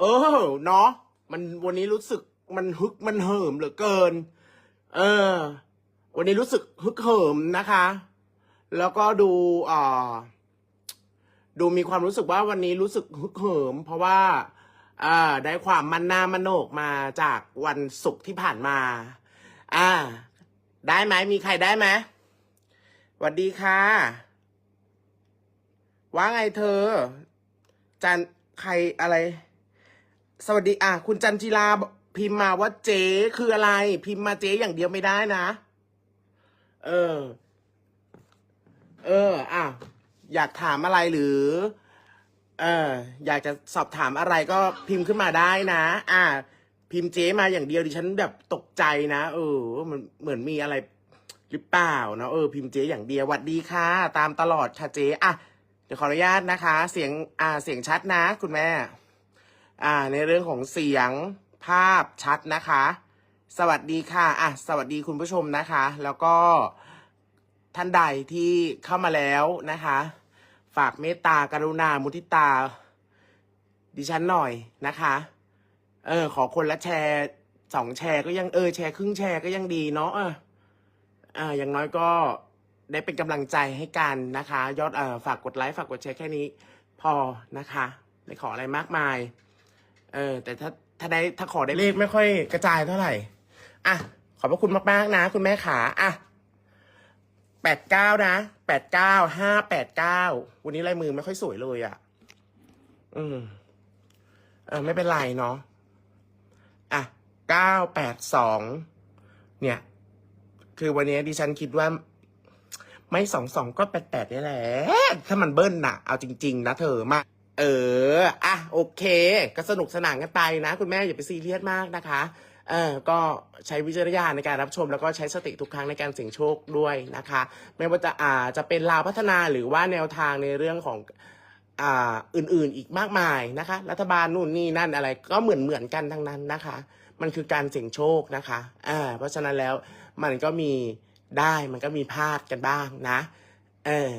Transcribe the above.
เออเนาะมันวันนี้รู้สึกมันฮึกมันเหิมเหลือเกิน เออ วันนี้รู้สึกฮึกเหิมนะคะ แล้วก็ดูอ่าดูมีความรู้สึกว่าวันนี้รู้สึกฮึกเหิม เพราะว่าอ่าได้ความมันนามโนกมาจากวันศุกร์ที่ผ่านมา อ่า ได้ไหมมีใครได้ไหมสวัสดีค่ะ ว่าไงเธอจันใครอะไร สวัสดีอะคุณจันจิลาพิมพ์มาว่าเจ๊คืออะไร พิมพ์มาเจ๊อย่างเดียวไม่ได้นะ เออ เออ อะ อยากถามอะไรหรือ เออ อยากจะสอบถามอะไรก็พิมพ์ขึ้นมาได้นะ อะพิมพ์เจ๊มาอย่างเดียวดิฉันแบบตกใจนะเออมันเหมือนมีอะไรหรือเปล่านะเออพิมพ์เจ๊อย่างเดียวหวัดดีค่ะ ตามตลอดค่ะเจ๊อะเดี๋ยวขออนุญาตนะคะ เสียงอ่าเสียงชัดนะ คุณแม่ อ่า ในเรื่องของเสียงภาพชัดนะคะ สวัสดีค่ะอะสวัสดีคุณผู้ชมนะคะ แล้วก็ท่านใดที่เข้ามาแล้วนะคะ ฝากเมตตากรุณา มุทิตา ดิฉันหน่อยนะคะ เออ ขอคนละแชร์สองแชร์ก็ยังเออแชร์ครึ่งแชร์ก็ยังดีเนาะเอออ่าอย่างน้อยก็ได้เป็นกำลังใจให้กันนะคะ ยอดเอ่อฝากกดไลค์ฝากกดแชร์แค่นี้ พอนะคะ ไม่ขออะไรมากมาย เออ แต่ถ้าถ้าได้ถ้าขอได้เลขไม่ค่อยกระจายเท่าไหร่ อะ ขอบพระคุณมากๆนะ คุณแม่ขา อะแปดเก้านะแปดเก้าห้าแปดเก้าวันนี้ลายมือไม่ค่อยสวยเลยอะ อืม เออ ไม่เป็นไรเนาะ อะเก้าแปดสองเนี่ย คือวันนี้ดิฉันคิดว่า ไม่สองสองก็แปดแปดนี่แหละ ถ้ามันเบิ้ลน่ะ เอาจริง ๆ นะเธอมา เออ อะ โอเค ก็สนุกสนานกันไปนะ คุณแม่อย่าไปซีเรียสมากนะคะ เออ ก็ใช้วิจารณญาณในการรับชม แล้วก็ใช้สติทุกครั้งในการเสี่ยงโชคด้วยนะคะ ไม่ว่าจะอ่าจะเป็นลาวพัฒนาหรือว่าแนวทางในเรื่องของอ่าอื่นๆอีกมากมายนะคะ รัฐบาลนู่นนี่นั่นอะไรก็เหมือนเหมือนกันทั้งนั้นนะคะ มันคือการเสี่ยงโชคนะคะอ่าเพราะฉะนั้นแล้วมันก็มีได้มันก็มีพลาดกันบ้างนะ เออ